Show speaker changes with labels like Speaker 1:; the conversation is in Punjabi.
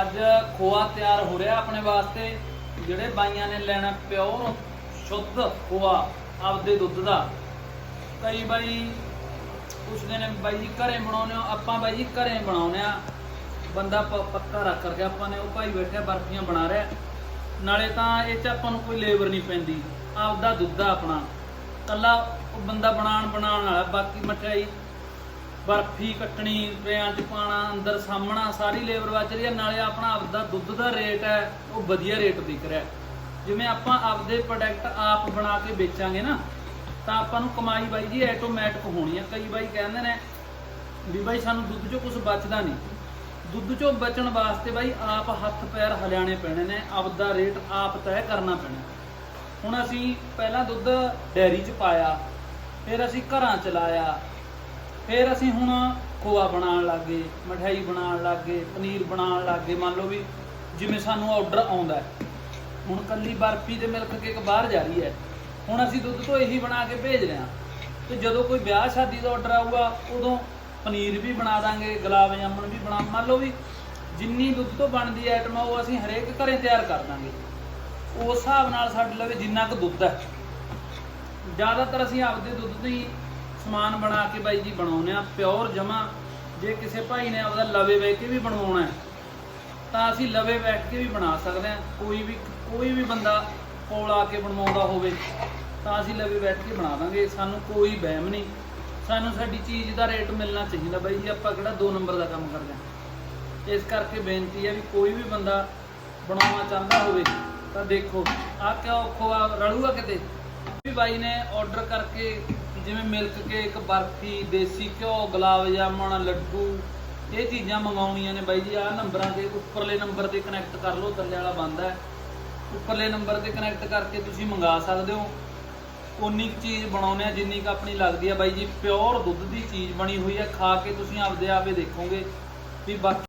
Speaker 1: ਅੱਜ ਖੋਆ ਤਿਆਰ ਹੋ ਰਿਹਾ ਆਪਣੇ ਵਾਸਤੇ। ਜਿਹੜੇ ਬਾਈਆਂ ਨੇ ਲੈਣਾ ਪਿਓਰ, ਸ਼ੁੱਧ ਖੋਆ ਆਪਦੇ ਦੁੱਧ ਦਾ। ਕਈ ਬਾਈ ਪੁੱਛਦੇ ਨੇ, ਬਾਈ ਜੀ ਘਰੇ ਬਣਾਉਨੇ ਹੋ? ਆਪਾਂ ਬਾਈ ਜੀ ਘਰੇ ਬਣਾਉਨੇ ਆ ਬੰਦਾ ਪ- ਪੱਕਾ ਰੱਖ ਕਰਕੇ ਆਪਾਂ ਨੇ ਉਹ ਭਾਈ ਬੈਠਿਆ, ਬਰਫੀਆਂ ਬਣਾ ਰਿਹਾ। ਨਾਲੇ ਤਾਂ ਇਹ ਚ ਆਪਾਂ ਨੂੰ ਕੋਈ ਲੇਬਰ ਨਹੀਂ ਪੈਂਦੀ। ਆਪਦਾ ਦੁੱਧ ਆ ਆਪਣਾ। ਕੱਲਾ ਉਹ ਬੰਦਾ ਬਣਾਉਣ ਬਣਾਉਣ ਵਾਲਾ, ਬਾਕੀ ਮਠਿਆਈ ਬਰਫੀ ਕੱਟਣੀ ਟਰੇਆਂ 'ਚ ਪਾਣਾ ਅੰਦਰ ਸਾਹਮਣਾ ਸਾਰੀ ਲੇਬਰ ਵੱਜ ਰਹੀ ਹੈ, ਨਾਲੇ ਆਪਣਾ ਆਪਦਾ ਦੁੱਧ ਦਾ ਰੇਟ ਹੈ, ਉਹ ਵਧੀਆ ਰੇਟ ਵਿਕ ਰਿਹਾ ਜਿਵੇਂ ਆਪਾਂ ਆਪਦੇ ਪ੍ਰੋਡਕਟ ਆਪ ਬਣਾ ਕੇ ਵੇਚਾਂਗੇ ਨਾ, ਤਾਂ ਆਪਾਂ ਨੂੰ ਕਮਾਈ ਬਾਈ ਜੀ ਆਟੋਮੈਟਿਕ ਹੋਣੀ ਹੈ। ਕਈ ਬਾਈ ਕਹਿੰਦੇ ਨੇ ਵੀ ਬਾਈ ਸਾਨੂੰ ਦੁੱਧ 'ਚੋਂ ਕੁਝ ਬਚਦਾ ਨਹੀਂ। ਦੁੱਧ 'ਚੋਂ ਬਚਣ ਵਾਸਤੇ ਬਾਈ ਆਪ ਹੱਥ ਪੈਰ ਹਲਿਆਣੇ ਪੈਣੇ ਨੇ, ਆਪਦਾ ਰੇਟ ਆਪ ਤੈਅ ਕਰਨਾ ਪੈਣਾ। ਹੁਣ ਅਸੀਂ ਪਹਿਲਾਂ ਦੁੱਧ ਡੈਰੀ 'ਚ ਪਾਇਆ, ਫਿਰ ਅਸੀਂ ਘਰਾਂ ਚਲਾਇਆ ਫਿਰ ਅਸੀਂ ਹੁਣ ਖੋਆ ਬਣਾਉਣ ਲੱਗ ਗਏ ਮਠਿਆਈ ਬਣਾਉਣ ਲੱਗ ਗਏ ਪਨੀਰ ਬਣਾਉਣ ਲੱਗ। ਗਏ ਮੰਨ ਲਓ ਵੀ ਜਿਵੇਂ ਸਾਨੂੰ ਆਰਡਰ ਆਉਂਦਾ ਹੁਣ ਕੱਲੀ ਬਰਫੀ ਤੇ ਮਿਲਕ ਕੇਕ ਬਾਹਰ ਜਾ ਰਹੀ ਹੈ। ਹੁਣ ਅਸੀਂ ਦੁੱਧ ਤੋਂ ਇਹੀ ਬਣਾ ਕੇ ਭੇਜ ਰਹੇ ਹਾਂ। ਤੇ ਜਦੋਂ ਕੋਈ ਵਿਆਹ ਸ਼ਾਦੀ ਦਾ ਆਰਡਰ ਆਊਗਾ, ਉਦੋਂ ਪਨੀਰ ਵੀ ਬਣਾ ਦਾਂਗੇ, ਗੁਲਾਬ ਜਾਮਣ ਵੀ ਬਣਾ। ਮੰਨ ਲਓ ਵੀ ਜਿੰਨੀ ਦੁੱਧ ਤੋਂ ਬਣਦੀ ਆਈਟਮ ਆ, ਉਹ ਅਸੀਂ ਹਰੇਕ ਘਰੇ ਤਿਆਰ ਕਰ ਦਾਂਗੇ। ਉਸ ਹਿਸਾਬ ਨਾਲ ਸਾਡੇ ਲਵੇ ਜਿੰਨਾ ਕੁ ਦੁੱਧ ਹੈ। ਜ਼ਿਆਦਾਤਰ ਅਸੀਂ ਆਪਦੇ ਦੁੱਧ ਦੀ ਸਮਾਨ ਬਣਾ ਕੇ ਬਾਈ ਜੀ ਬਣਾਉਂਦੇ ਆ ਪਿਓਰ ਜਮਾ। ਜੇ ਕਿਸੇ ਭਾਈ ਨੇ ਆਪਦਾ ਲਵੇ ਵੇਖ ਕੇ ਵੀ ਬਣਵਾਉਣਾ ਹੈ, ਤਾਂ ਅਸੀਂ ਲਵੇ ਬੈਠ ਕੇ ਵੀ ਬਣਾ ਸਕਦੇ ਹਾਂ। ਕੋਈ ਵੀ ਕੋਈ ਵੀ ਬੰਦਾ ਕੋਲ ਆ ਕੇ ਬਣਵਾਉਂਦਾ ਹੋਵੇ, ਤਾਂ ਅਸੀਂ ਲਵੇ ਬੈਠ ਕੇ ਬਣਾ ਦਾਂਗੇ। ਸਾਨੂੰ ਕੋਈ ਵਹਿਮ ਨਹੀਂ। ਸਾਨੂੰ ਸਾਡੀ ਚੀਜ਼ ਦਾ ਰੇਟ ਮਿਲਣਾ ਚਾਹੀਦਾ ਬਾਈ ਜੀ। ਆਪਾਂ ਕਿਹੜਾ 2 ਨੰਬਰ ਦਾ ਕੰਮ ਕਰਦੇ ਹਾਂ। ਇਸ ਕਰਕੇ ਬੇਨਤੀ ਹੈ ਵੀ ਕੋਈ ਵੀ ਬੰਦਾ ਬਣਾਉਣਾ ਚਾਹੁੰਦਾ ਹੋਵੇ, ਤਾਂ ਦੇਖੋ। ਆ ਕਿਉਂ ਖੋਆ ਰਲੂਗਾ ਕਿਤੇ? ਵੀ ਬਾਈ ਨੇ ਆਰਡਰ ਕਰਕੇ ਜਿਵੇਂ ਮਿਲਕ ਕੇਕ, ਬਰਫੀ, ਦੇਸੀ ਘਿਓ, ਗੁਲਾਬ ਜਾਮਣ ਲੱਡੂ, ਇਹ ਚੀਜ਼ਾਂ ਮੰਗਾਉਣੀਆਂ ਨੇ ਬਾਈ ਜੀ, ਆਹ ਨੰਬਰਾਂ ਤੇ ਉੱਪਰਲੇ ਨੰਬਰ ਤੇ ਕਨੈਕਟ ਕਰ ਲਓ, ਥੱਲੇ ਵਾਲਾ ਬੰਦ ਹੈ। ਉੱਪਰਲੇ ਨੰਬਰ ਤੇ ਕਨੈਕਟ ਕਰਕੇ ਤੁਸੀਂ ਮੰਗਾ ਸਕਦੇ ਹੋ। ਉਨੀ ਕੁ ਚੀਜ਼ ਬਣਾਉਨੇ ਆ ਜਿੰਨੀ ਕੁ ਆਪਣੀ ਲੱਗਦੀ ਆ ਬਾਈ ਜੀ ਪਿਓਰ ਦੁੱਧ ਦੀ ਚੀਜ਼ ਬਣੀ ਹੋਈ ਹੈ, ਖਾ ਕੇ ਤੁਸੀਂ ਆਪਦੇ ਆਪੇ ਦੇਖੋਗੇ ਵੀ ਬਾਕੀ